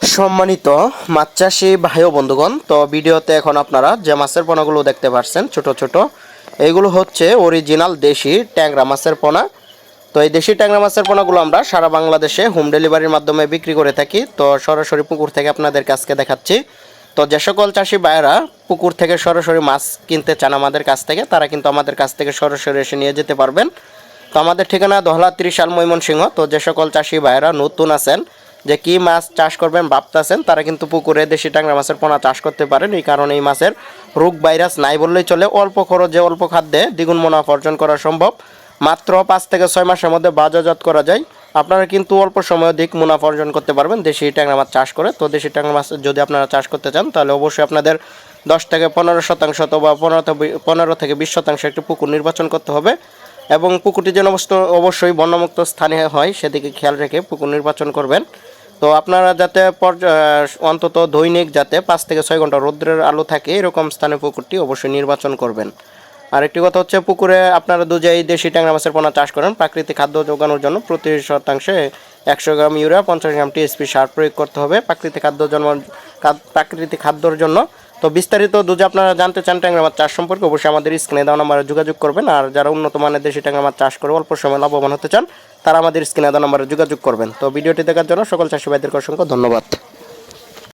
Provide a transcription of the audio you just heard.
সম্মানিত মাছ চাষি ভাই ও বন্ধুগণ, তো ভিডিওতে এখন আপনারা যে মাছের পোনাগুলো দেখতে পাচ্ছেন ছোট ছোট এইগুলো হচ্ছে অরিজিনাল দেশি ট্যাংরা মাছের পোনা। তো এই দেশি ট্যাংরা মাছের পোনাগুলো আমরা সারা বাংলাদেশে হোম ডেলিভারির মাধ্যমে বিক্রি করে থাকি। তো সরাসরি পুকুর থেকে আপনাদের কাছকে দেখাচ্ছি। তো যে সকল চাষি ভাইয়েরা পুকুর থেকে সরাসরি মাছ কিনতে চান আমাদের কাছ থেকে, তারা কিন্তু আমাদের কাছ থেকে সরাসরি এসে নিয়ে যেতে পারবেন। তো আমাদের ঠিকানা দহলা ত্রিশাল ময়মনসিংহ। তো যে সকল চাষি ভাইয়েরা নতুন আছেন যে কি মাছ চাষ করবেন ভাবতেছেন, তারা কিন্তু পুকুরে দেশি টাংরা মাছের পোনা চাষ করতে পারেন। এই কারণে এই মাছের রোগ ভাইরাস নাই বললেই চলে। অল্প খরচে অল্প খাদ্যে দ্বিগুণ মুনাফা অর্জন করা সম্ভব। মাত্র পাঁচ থেকে ছয় মাসের মধ্যে বাজারজাত করা যায়। আপনারা কিন্তু অল্প সময়ে অধিক মুনাফা অর্জন করতে পারবেন দেশি ট্যাংরা মাছ চাষ করে। তো দেশি ট্যাংরা মাছ যদি আপনারা চাষ করতে চান, তাহলে অবশ্যই আপনাদের দশ থেকে পনেরো শতাংশ অথবা পনেরো পনেরো থেকে বিশ শতাংশ একটি পুকুর নির্বাচন করতে হবে। এবং পুকুরটি যেন অবশ্য- অবশ্যই বন্যমুক্ত স্থানে হয়, সেদিকে খেয়াল রেখে পুকুর নির্বাচন করবেন। তো আপনারা যাতে অন্তত দৈনিক যাতে পাঁচ থেকে ছয় ঘণ্টা রৌদ্রের আলো থাকে, এরকম স্থানে পুকুরটি অবশ্যই নির্বাচন করবেন। আরেকটি কথা হচ্ছে, পুকুরে আপনারা দুজাই দেশি ট্যাংরা মাছের পোনা চাষ করেন। প্রাকৃতিক খাদ্য যোগানোর জন্য প্রতি শতাংশে একশো গ্রাম ইউরিয়া, পঞ্চাশ গ্রাম টিএসপি সার প্রয়োগ করতে হবে। প্রাকৃতিক খাদ্য জন্ম প্রাকৃতিক খাদ্যর জন্য তো বিস্তারিত যদি আপনারা জানতে চান ট্যাংরা মাছ চাষ সম্পর্কে, অবশ্যই আমাদের স্ক্রিনে দেওয়া নাম্বারে যোগাযোগ করবেন। আর যারা উন্নত মানের দেশি ট্যাংরা মাছ চাষ করে অল্প সময় লাভবান হতে চান, তারা আমাদের স্ক্রিনে দেওয়া নাম্বারে যোগাযোগ করবেন। তো ভিডিওটি দেখার জন্য সকল চাষি অসংখ্য ধন্যবাদ।